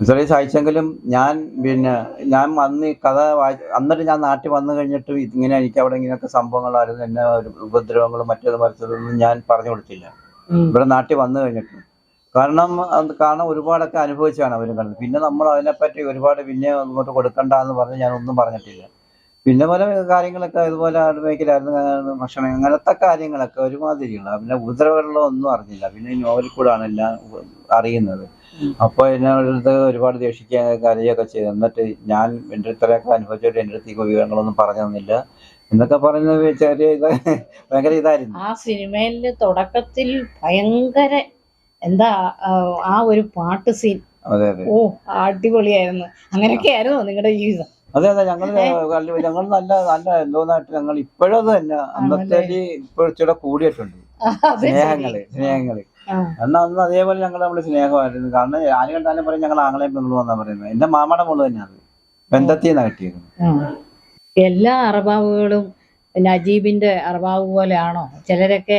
ഇത്രയും സഹിച്ചെങ്കിലും ഞാൻ പിന്നെ ഞാൻ അന്ന് ഈ കഥ വായി അന്നിട്ട് ഞാൻ നാട്ടിൽ വന്നു കഴിഞ്ഞിട്ട് ഇങ്ങനെ എനിക്ക് അവിടെ ഇങ്ങനെയൊക്കെ സംഭവങ്ങളായിരുന്നു എന്നെ ഉപദ്രവങ്ങളും മറ്റേത് മറിച്ചതൊന്നും ഞാൻ പറഞ്ഞു കൊടുത്തില്ല. ഇവിടെ നാട്ടിൽ വന്നു കഴിഞ്ഞിട്ട്. കാരണം അത് കാരണം ഒരുപാടൊക്കെ അനുഭവിച്ചാണ് അവരും കണ്ടത്. പിന്നെ നമ്മൾ അതിനെപ്പറ്റി ഒരുപാട് പിന്നെ ഇങ്ങോട്ട് കൊടുക്കണ്ട എന്ന് പറഞ്ഞ് ഞാൻ ഒന്നും പറഞ്ഞിട്ടില്ല. പിന്നെ പല കാര്യങ്ങളൊക്കെ ഇതുപോലെ ആടുമേക്കലായിരുന്നു ഭക്ഷണം അങ്ങനത്തെ കാര്യങ്ങളൊക്കെ ഒരുമാതിരിയുള്ള പിന്നെ ഉപദ്രവമുള്ള ഒന്നും അറിഞ്ഞില്ല. പിന്നെ ഈ നോവലിൽ കൂടാണ് എല്ലാം അറിയുന്നത്. അപ്പോൾ എന്നോടടുത്ത് ഒരുപാട് ദേഷിക്കാൻ കരയൊക്കെ ചെയ്തു. എന്നിട്ട് ഞാൻ എന്റെ ഇത്രയൊക്കെ അനുഭവിച്ചിട്ട് എന്റെ അടുത്ത് ഈ വിവരങ്ങളൊന്നും പറഞ്ഞു തന്നില്ല. എന്നൊക്കെ പറയുന്നത് ചെറിയ ഇത് ഭയങ്കര ഇതായിരുന്നു. ആ സിനിമയിലെ തുടക്കത്തിൽ ഭയങ്കര എന്താ ആ, ഒരു പാട്ട് സീൻ അതെ അതെ. ഓ അടിപൊളിയായിരുന്നു. അങ്ങനെയൊക്കെ ആയിരുന്നു നിങ്ങളുടെ ജീവിതം അതെ അതെ ഞങ്ങൾ ഞങ്ങൾ നല്ല നല്ല എന്തോന്നായിട്ട് ഞങ്ങൾ ഇപ്പോഴും അത് തന്നെ അന്നത്തെ ഇപ്പോഴത്തെ കൂടിയിട്ടുണ്ട്. അത്. സ്നേഹങ്ങൾ സ്നേഹങ്ങൾ. ആ. അന്ന് അതേപോലെ ഞങ്ങൾ നമ്മൾ സ്നേഹമായിരുന്നു. കാരണം ആര് കണ്ടാലും പറയും ഞങ്ങൾ ആങ്ങളെ പെണ്ണു വന്നാ പറയുന്നത്. എന്റെ മാമയുടെ മോൾ തന്നെയാണ് ബന്ധത്തിൽ നിന്നാണ് കിട്ടിയിരുന്നു എല്ലാ അറബാവുകളും നജീബിന്റെ അറബാവ് പോലെയാണോ? ചിലരൊക്കെ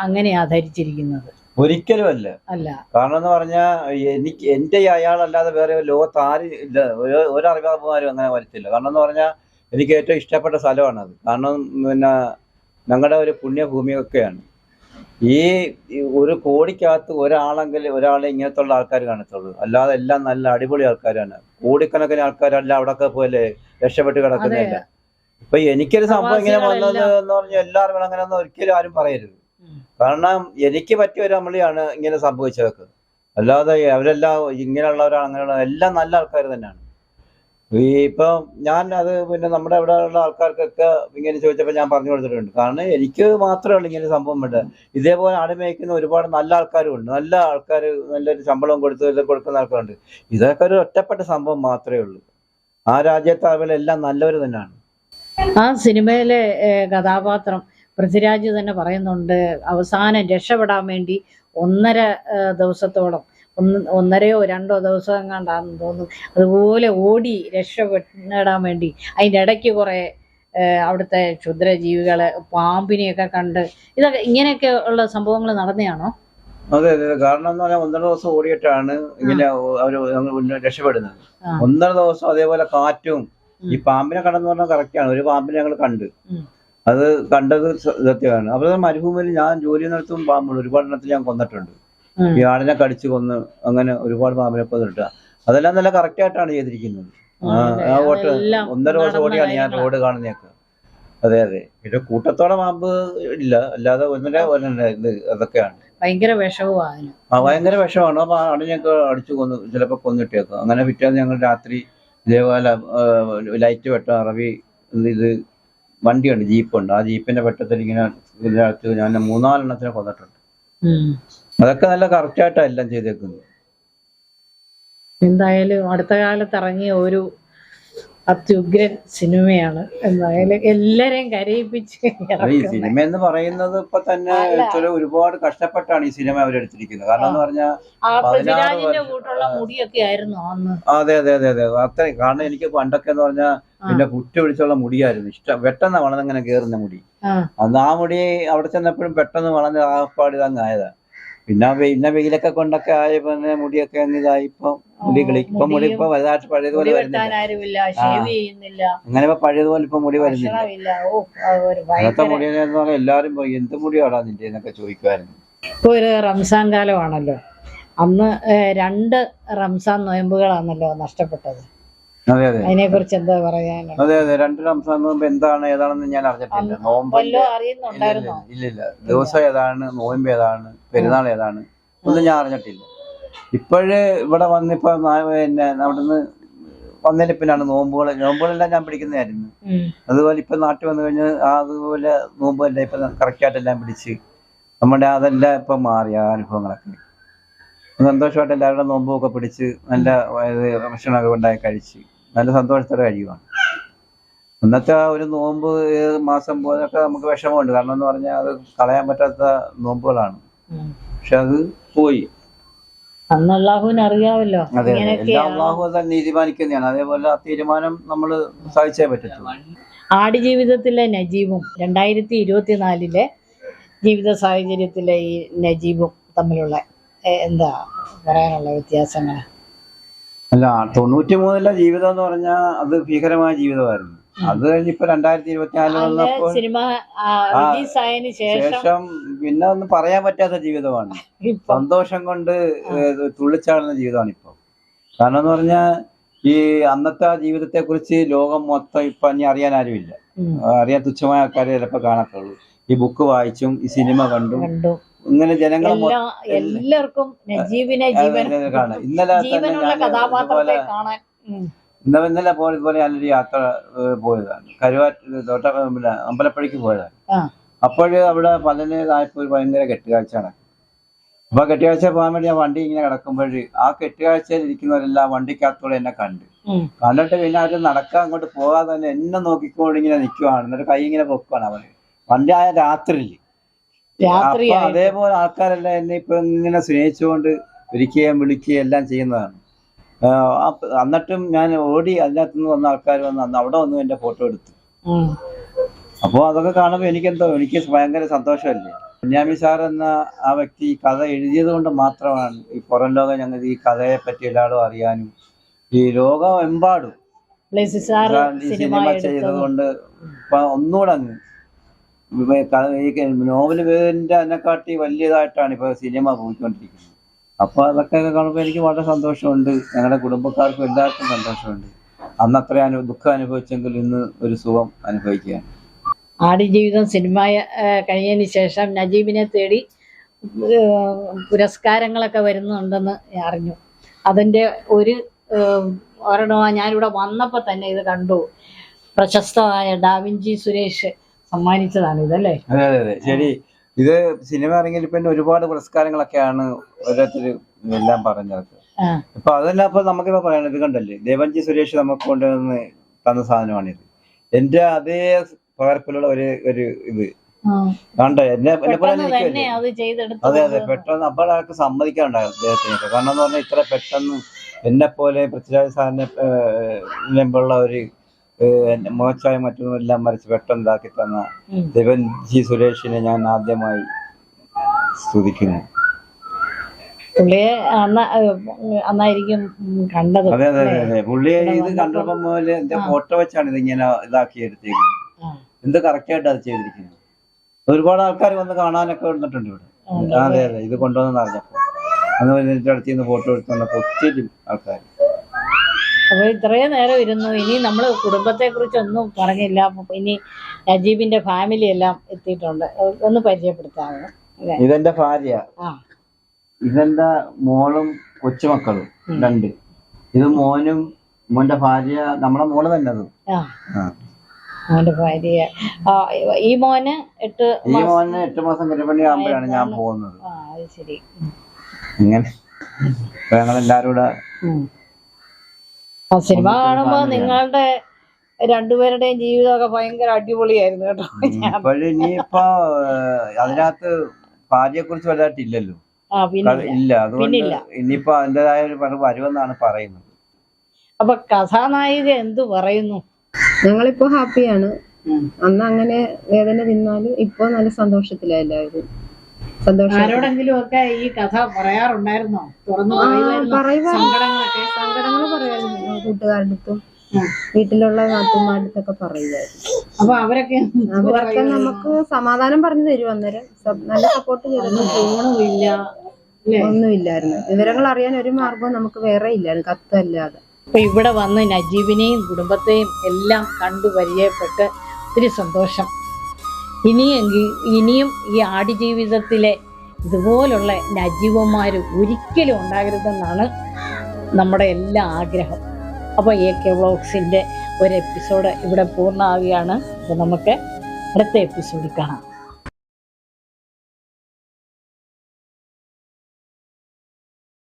അങ്ങനെയാ ധരിച്ചിരിക്കുന്നത്. ഒരിക്കലും അല്ല. അല്ല. കാരണം എന്ന് പറഞ്ഞാൽ എനിക്ക് എന്റെ ഈ അയാളല്ലാതെ വേറെ ലോകത്ത് ആരും ഇല്ല ഒരു- അറിവാകുമാരും അങ്ങനെ വരത്തില്ല. കാരണം എന്ന് പറഞ്ഞാൽ എനിക്ക് ഏറ്റവും ഇഷ്ടപ്പെട്ട സ്ഥലമാണത്. കാരണം പിന്നെ ഞങ്ങളുടെ ഒരു പുണ്യഭൂമിയൊക്കെയാണ്. ഈ ഒരു കോടിക്കകത്ത് ഒരാളെങ്കിലും ഒരാളെ ഇങ്ങനത്തുള്ള ആൾക്കാർ കാണത്തുള്ളൂ. അല്ലാതെ എല്ലാം നല്ല അടിപൊളി ആൾക്കാരാണ്. കോടിക്കണക്കിന് ആൾക്കാരല്ല അവിടെയൊക്കെ പോലെ രക്ഷപ്പെട്ട് കിടക്കുന്നില്ല ഇപ്പൊ എനിക്കൊരു സംഭവം ഇങ്ങനെ വന്നത് എന്ന് പറഞ്ഞാൽ എല്ലാവരും അങ്ങനെയൊന്നും ഒരിക്കലും ആരും പറയരുത്. കാരണം എനിക്ക് പറ്റിയ ഒരു അമളിയാണ് ഇങ്ങനെ സംഭവിച്ചതൊക്കെ. അല്ലാതെ അവരെല്ലാം ഇങ്ങനെയുള്ളവരാണ് അങ്ങനെയുള്ള എല്ലാം നല്ല ആൾക്കാർ തന്നെയാണ്. ഈ ഇപ്പം ഞാൻ അത് പിന്നെ നമ്മുടെ ഇവിടെ ഉള്ള ആൾക്കാർക്കൊക്കെ ഇങ്ങനെ ചോദിച്ചപ്പോൾ ഞാൻ പറഞ്ഞു കൊടുത്തിട്ടുണ്ട്. കാരണം എനിക്ക് മാത്രമേ ഉള്ളൂ ഇങ്ങനെ സംഭവം വേണ്ട ഇതേപോലെ ആടുമേക്കുന്ന ഒരുപാട് നല്ല ആൾക്കാരും ഉണ്ട് നല്ല ആൾക്കാർ നല്ലൊരു ശമ്പളം കൊടുത്ത് ഇത് കൊടുക്കുന്ന ആൾക്കാരുണ്ട്. ഇതൊക്കെ ഒരു ഒറ്റപ്പെട്ട സംഭവം മാത്രമേ ഉള്ളൂ. ആ രാജ്യത്തെ അവരെല്ലാം നല്ലവർ തന്നെയാണ്. ആ സിനിമയിലെ കഥാപാത്രം പൃഥ്വിരാജ് തന്നെ പറയുന്നുണ്ട് അവസാനം രക്ഷപ്പെടാൻ വേണ്ടി ഒന്നര ദിവസത്തോളം ഒന്ന് ഒന്നരയോ രണ്ടോ ദിവസം എങ്ങാണ്ടാന്ന് തോന്നുന്നു. അതുപോലെ ഓടി രക്ഷപ്പെടാൻ വേണ്ടി അതിന്റെ ഇടയ്ക്ക് കുറേ അവിടുത്തെ ക്ഷുദ്രജീവികളെ പാമ്പിനെയൊക്കെ കണ്ട് ഇതൊക്കെ ഇങ്ങനെയൊക്കെ ഉള്ള സംഭവങ്ങൾ നടന്നതാണോ? അതെ അതെ. കാരണം എന്ന് പറഞ്ഞാൽ ഒന്നര ദിവസം ഓടിയിട്ടാണ് ഇങ്ങനെ അവർ രക്ഷപ്പെടുന്നത്. ഒന്നര ദിവസം അതേപോലെ കാറ്റും ഈ പാമ്പിനെ കണ്ടെന്ന് പറഞ്ഞാൽ കറക്റ്റാണ് ഒരു പാമ്പിനെ ഞങ്ങൾ കണ്ട്. അത് കണ്ടത് സത്യമാണ്. അപ്പോൾ മരുഭൂമിയിൽ ഞാൻ ജോലി നടത്തും പാമ്പുണ്ട്. ഒരുപാട് എണ്ണത്തിൽ ഞാൻ കൊന്നിട്ടുണ്ട്. ഈ ആടിനെ കടിച്ചു കൊന്ന് അങ്ങനെ ഒരുപാട് പാമ്പിനെ കൊന്നിട്ട അതെല്ലാം നല്ല കറക്റ്റ് ആയിട്ടാണ് ചെയ്തിരിക്കുന്നത്. ആ ഓട്ടം ഒന്നര വർഷം ഓടിയാണ് ഞാൻ റോഡ് കാണുന്നതൊക്കെ. അതെ അതെ. പിന്നെ കൂട്ടത്തോടെ പാമ്പ് ഇല്ല. അല്ലാതെ ഇത് അതൊക്കെയാണ്. ഭയങ്കര വിഷവും ആ ഭയങ്കര വിഷമാണ് അപ്പൊ അടിഞ്ഞൊക്കെ അടിച്ചു കൊന്നു ചിലപ്പോ കൊന്നിട്ടേക്കും. അങ്ങനെ പിറ്റേന്ന് ഞങ്ങൾ രാത്രി ഇതേപോലെ ലൈറ്റ് വെട്ടം അറബി ഇത് വണ്ടിയുണ്ട് ജീപ്പുണ്ട്. ആ ജീപ്പിന്റെ വെട്ടത്തിൽ ഇങ്ങനെ ഇതിനകത്ത് ഞാൻ മൂന്നാലെണ്ണത്തിനെ കൊന്നിട്ടുണ്ട്. അതൊക്കെ നല്ല കറക്റ്റായിട്ടാണ് എല്ലാം ചെയ്തേക്കുന്നത്. എന്തായാലും അടുത്ത കാലത്ത് ഇറങ്ങിയ ഒരു അത്യുഗ്രൻ സിനിമയാണ്. എന്തായാലും എല്ലാരെയും കരയിപ്പിച്ച് ഈ സിനിമ എന്ന് പറയുന്നത് ഇപ്പൊ തന്നെ ചില ഒരുപാട് കഷ്ടപ്പെട്ടാണ് ഈ സിനിമ അവരെടുത്തിരിക്കുന്നത് കാരണം എന്ന് പറഞ്ഞാൽ ആ പതിനാറ് പൃഥ്വിരാജിന്റെ കൂട്ടുള്ള മുടിയൊക്കെ ആയിരുന്നു അന്ന്. അതെ അതെ അതെ അതെ. അത്രയും. കാരണം എനിക്ക് പണ്ടൊക്കെ എന്ന് പറഞ്ഞാൽ പിന്നെ പുറ്റു പിടിച്ചുള്ള മുടിയായിരുന്നു. ഇഷ്ടം. പെട്ടെന്ന് വളർന്നിങ്ങനെ കേറുന്ന മുടി. ആ. അന്ന് ആ മുടി അവിടെ ചെന്നപ്പോഴും പെട്ടെന്ന് വളർന്ന് ആ പാടി അങ്ങ് ആയതാ. പിന്നെ പിന്നെ വെയിലൊക്കെ കൊണ്ടൊക്കെ ആയ പിന്നെ മുടിയൊക്കെ അങ്ങ് ഇതായി. ഇപ്പൊ മുടി കളി ഇപ്പൊ മുടി ഇപ്പൊ വലുതായിട്ട് പഴയതുപോലെ വരുന്നില്ല. അങ്ങനെ ഇപ്പൊ പഴയതുപോലെ ഇപ്പൊ മുടി വരുന്നില്ല. ഇന്നത്തെ ഓ ആ ഒരു അന്നത്തെ ഭയങ്കര മുടി എന്ന് പറഞ്ഞാൽ എല്ലാരും പോയി എന്ത് മുടിയാടാ നിന്റെ? എന്നൊക്കെ ചോദിക്കുമായിരുന്നു. ഇപ്പൊ ഒരു റംസാൻ കാലമാണല്ലോ. അന്ന് രണ്ട് റംസാൻ നോയമ്പുകളാണല്ലോ നഷ്ടപ്പെട്ടത്. അതെ അതെ. അതിനെ കുറിച്ച് എന്താ പറയാനുള്ളത്? അതെ അതെ. രണ്ട് റംസാൻ നോമ്പ് എന്താണ് ഏതാണെന്ന് ഞാൻ അറിഞ്ഞിട്ടില്ല. നോമ്പ് ഇല്ല ഇല്ല ദിവസം ഏതാണ്? നോയമ്പ് ഏതാണ്? പെരുന്നാൾ ഏതാണ്? ഒന്നും ഞാൻ അറിഞ്ഞിട്ടില്ല. ഇപ്പോഴേ ഇവിടെ വന്നിപ്പോ പിന്നെ അവിടുന്ന് വന്നതിന് പിന്നാണ് നോമ്പുകൾ. നോമ്പുകളെല്ലാം ഞാൻ പിടിക്കുന്നതായിരുന്നു. അതുപോലെ ഇപ്പൊ നാട്ടിൽ വന്നു കഴിഞ്ഞാൽ അതുപോലെ നോമ്പെല്ലാം ഇപ്പൊ കറക്റ്റായിട്ടെല്ലാം പിടിച്ച് നമ്മുടെ അതെല്ലാം ഇപ്പൊ മാറി ആ അനുഭവങ്ങളൊക്കെ. സന്തോഷമായിട്ട് എല്ലാവരുടെ നോമ്പുമൊക്കെ പിടിച്ച് നല്ല ഭക്ഷണമൊക്കെ ഉണ്ടായി കഴിച്ച്. നല്ല സന്തോഷത്തോടെ കഴിയുവാണ്. ഇന്നത്തെ ഒരു നോമ്പ് ഏത് മാസം പോലൊക്കെ നമുക്ക് വിഷമമുണ്ട്. കാരണം എന്ന് പറഞ്ഞാൽ അത് കളയാൻ പറ്റാത്ത നോമ്പുകളാണ്. പക്ഷെ അത് പോയി. അന്ന് അള്ളാഹുവിന് അറിയാമല്ലോ അതെ എല്ലാ അള്ളാഹു തന്നെ തീരുമാനിക്കുന്നതാണ്. അതേപോലെ ആ തീരുമാനം നമ്മൾ സഹിച്ചേ പറ്റത്തുള്ളൂ. ആടുജീവിതത്തിലെ നജീബും രണ്ടായിരത്തി ഇരുപത്തിനാലിലെ ജീവിത സാഹചര്യത്തിലെ ഈ നജീബും തമ്മിലുള്ള എന്താ പറയാനുള്ള വ്യത്യാസങ്ങൾ അല്ല തൊണ്ണൂറ്റി മൂന്നിലെ ജീവിതം എന്ന് പറഞ്ഞാൽ അത് ഭീകരമായ ജീവിതമായിരുന്നു. അത് കഴിഞ്ഞിപ്പോ രണ്ടായിരത്തി ഇരുപത്തിനാലിൽ വന്നപ്പോൾ സിനിമ റിലീസ് ആയതിനു ശേഷം പിന്നെ ഒന്നും പറയാൻ പറ്റാത്ത ജീവിതമാണ്. [laughs] സന്തോഷം കൊണ്ട് തുള്ളിച്ചാടുന്ന ജീവിതമാണ് ഇപ്പൊ. കാരണം എന്ന് പറഞ്ഞാൽ ഈ അന്നത്തെ ആ ജീവിതത്തെ കുറിച്ച് ലോകം മൊത്തം ഇപ്പൊ ഇനി അറിയാൻ ആരുമില്ല. അറിയാൻ തുച്ഛമായ ആൾക്കാരെ ചിലപ്പോൾ കാണത്തുള്ളൂ. ഈ ബുക്ക് വായിച്ചും ഈ സിനിമ കണ്ടും. ഇങ്ങനെ ജനങ്ങൾ എല്ലാവർക്കും നജീബിനെ കാണാം. ഇന്നലെ ഇതുപോലെ ഇന്നലെ ഇന്നലെ പോലെ ഇതുപോലെ ഞാനൊരു യാത്ര പോയതാണ്. കരുവാറ്റ് തോട്ട പിന്നെ അമ്പലപ്പള്ളിക്ക് പോയതാണ്. അപ്പോഴ് അവിടെ പതിനേതായപ്പോ ഒരു ഭയങ്കര കെട്ടുകാഴ്ചയാണ്. അപ്പൊ കെട്ടുകാഴ്ച പോകാൻ വേണ്ടി ആ വണ്ടി ഇങ്ങനെ കിടക്കുമ്പോഴ് ആ കെട്ടുകാഴ്ചയിൽ ഇരിക്കുന്നവരെല്ലാം വണ്ടിക്കകത്തോടെ എന്നെ കണ്ട്. കണ്ടിട്ട് പിന്നെ അവർ നടക്കാൻ അങ്ങോട്ട് പോകാതെ തന്നെ എന്നെ നോക്കിക്കൊണ്ട് ഇങ്ങനെ നിൽക്കുവാണ് എന്നിട്ട് കൈ ഇങ്ങനെ പൊക്കുവാണ് അവർ. ആയ രാത്രിയിൽ രാത്രി അതേപോലെ ആൾക്കാരെല്ലാം എന്നെ ഇപ്പൊ ഇങ്ങനെ സ്നേഹിച്ചുകൊണ്ട് വിളിക്കുകയും വിളിക്കുകയും എല്ലാം ചെയ്യുന്നതാണ്. എന്നിട്ടും ഞാൻ ഓടി അതിനകത്ത് നിന്ന് വന്ന ആൾക്കാർ വന്ന് അന്ന് അവിടെ വന്നു എന്റെ ഫോട്ടോ എടുത്തു. അപ്പോൾ അതൊക്കെ കാണുമ്പോൾ എനിക്കെന്തോ എനിക്ക് ഭയങ്കര സന്തോഷമല്ലേ? കുഞ്ഞാമി സാർ എന്ന ആ വ്യക്തി ഈ കഥ എഴുതിയത് കൊണ്ട് മാത്രമാണ് ഈ പുറം ലോകം ഞങ്ങൾ ഈ കഥയെ പറ്റി എല്ലാവരും അറിയാനും ഈ ലോകമെമ്പാടും എമ്പാടും സിനിമ ചെയ്തത് കൊണ്ട് ഒന്നുകൂടെ അങ്ങ് നോവൽ അതിനെക്കാട്ടി വലിയതായിട്ടാണ് ഇപ്പൊ സിനിമ പോയിക്കൊണ്ടിരിക്കുന്നത്. അപ്പോൾ അതൊക്കെ കാണുമ്പോൾ എനിക്ക് വളരെ സന്തോഷമുണ്ട്. ഞങ്ങളുടെ കുടുംബക്കാർക്കും എല്ലാവർക്കും സന്തോഷമുണ്ട്. അന്ന് അത്ര ദുഃഖം അനുഭവിച്ചെങ്കിൽ ഇന്ന് ഒരു സുഖം അനുഭവിക്കുകയാണ്. ആടുജീവിതം സിനിമ കഴിഞ്ഞതിന് ശേഷം നജീബിനെ തേടി പുരസ്കാരങ്ങളൊക്കെ വരുന്നുണ്ടെന്ന് അറിഞ്ഞു. അതിന്റെ ഒരു ഒരെണ്ണമാണ് ഒരെണ്ണമാ ഞാനിവിടെ വന്നപ്പോൾ തന്നെ ഇത് കണ്ടു. പ്രശസ്തമായ ഡാവിഞ്ചി സുരേഷ്. സമ്മാനിച്ചതാണ് ഇതല്ലേ? അതെ അതെ അതെ. ശരി. ഇത് സിനിമ ഇറങ്ങിയതിൽ പിന്നെ ഒരുപാട് പുരസ്കാരങ്ങളൊക്കെയാണ് ഓരോരുത്തർ എല്ലാം പറഞ്ഞത്. ഇപ്പൊ അതല്ല ഇപ്പൊ നമുക്കിപ്പോ പറയണത് കണ്ടല്ലേ? ദേവൻജി സുരേഷ് നമുക്ക് കൊണ്ടുവന്ന് തന്ന സാധനമാണിത് എന്റെ അതേ പകർപ്പിലുള്ള ഒരു ഒരു ഇത്. കണ്ടോ? എന്നെ എന്നെ പോലെ അതെ അതെ പെട്ടെന്ന് അപ്പോൾ ആൾക്ക് സമ്മതിക്കാനുണ്ടായിരുന്നു അദ്ദേഹത്തിനൊക്കെ കാരണം എന്ന് പറഞ്ഞാൽ ഇത്ര പെട്ടെന്ന് എന്നെ പോലെ പൃഥ്വിരാജ് സാറിനെ ഉള്ള ഒരു മറ്റൊന്നും എല്ലാം വരച്ച് പെട്ടെന്ന് ഇതാക്കി തന്ന. ദേവൻ ജി സുരേഷിനെ ഞാൻ ആദ്യമായി സ്തുതിക്കുന്നു. പുള്ളിയെ അന്ന അന്നായിരിക്കും കണ്ടത്. അതെ അതെ അതെ പുള്ളിയെ ഇത് കണ്ടപ്പം മുതൽ എന്റെ ഫോട്ടോ വെച്ചാണ് ഇത് ഇങ്ങനെ ഇതാക്കി എടുത്തേക്കുന്നത് എന്ത് കറക്റ്റ് ആയിട്ട് അത് ചെയ്തിരിക്കുന്നു ഒരുപാട് ആൾക്കാർ വന്ന് കാണാനൊക്കെ വന്നിട്ടുണ്ട് ഇവിടെ. അതെ അതെ. ഇത് കൊണ്ടുവന്ന് അറിഞ്ഞപ്പോ അന്ന് എന്റെ അടുത്ത് നിന്ന് ഫോട്ടോ എടുത്തു വന്നപ്പോ ഒത്തിരി ആൾക്കാർ അപ്പൊ ഇത്രയും നേരം ഇരുന്നു. ഇനി നമ്മൾ കുടുംബത്തെ കുറിച്ച് ഒന്നും പറഞ്ഞില്ല ഇനി നജീബിന്റെ ഫാമിലി എല്ലാം എത്തിയിട്ടുണ്ട്. ഒന്ന് പരിചയപ്പെടുത്താമോ? ഇതെന്റെ ഭാര്യ. ഇതെന്റെ മോളും കൊച്ചുമക്കളും രണ്ട്. ഇത് മോനും മോന്റെ ഭാര്യ നമ്മളെ മോൾ തന്നെ അത്. മോന്റെ ഭാര്യ. ഈ മോന് എട്ട് ഈ മാസം മോന് എട്ട് മാസം ഗർഭിണി ആകുമ്പോഴാണ് ഞാൻ പോകുന്നത്. ശരി. ഇങ്ങനെ. ഞങ്ങൾ എല്ലാരും കൂടെ. ആ സിനിമ കാണുമ്പോ നിങ്ങളുടെ രണ്ടുപേരുടെയും ജീവിതമൊക്കെ ഭയങ്കര അടിപൊളിയായിരുന്നു കേട്ടോ. ഇനിയിപ്പോ അതിനകത്ത് ഭാര്യയെ കുറിച്ച് വലുതായിട്ട് ഇല്ലല്ലോ. ഇല്ല. അതുകൊണ്ട്. ഇനിയിപ്പോ അതിന്റെതായ ഒരു പടം വരുമെന്നാണ് പറയുന്നത്. അപ്പൊ കഥാനായിക എന്തു പറയുന്നു? ഞങ്ങളിപ്പോ ഹാപ്പിയാണ്. അന്ന് അങ്ങനെ വേദന തിന്നാലും ഇപ്പൊ നല്ല സന്തോഷത്തിലാ എല്ലാവരും. ആരോടെങ്കിലും ഒക്കെ ഈ കഥ പറയാറുണ്ടായിരുന്നോ? തുറന്നു. സങ്കടങ്ങളൊക്കെ സങ്കടങ്ങൾ പറയായിരുന്നു കൂട്ടുകാരുടെ വീട്ടിലുള്ള നാട്ടുമാരുടെ അടുത്തൊക്കെ പറയുമായിരുന്നു. അപ്പൊ അവരൊക്കെ അവരൊക്കെ നമുക്ക് സമാധാനം പറഞ്ഞു തരും അന്നേരം. നല്ല സപ്പോർട്ട് ചെയ്തു ഫോണുമില്ല ഒന്നുമില്ലായിരുന്നു. വിവരങ്ങൾ അറിയാൻ ഒരു മാർഗവും നമുക്ക് വേറെ ഇല്ലായിരുന്നു. കത്തല്ലാതെ. അപ്പൊ ഇവിടെ വന്ന് നജീബിനെയും കുടുംബത്തെയും എല്ലാം കണ്ടു പരിചയപ്പെട്ട് ഒത്തിരി സന്തോഷം. ഇനിയെങ്കിൽ ഇനിയും ഈ ആടുജീവിതത്തിലെ ഇതുപോലുള്ള നജീവന്മാർ ഒരിക്കലും ഉണ്ടാകരുതെന്നാണ് നമ്മുടെ എല്ലാ ആഗ്രഹം. അപ്പോൾ എ കെ വ്ളോഗ്സിന്റെ ഒരു എപ്പിസോഡ് ഇവിടെ പൂർണമാവുകയാണ്. അപ്പോൾ നമുക്ക് അടുത്ത എപ്പിസോഡിൽ കാണാം.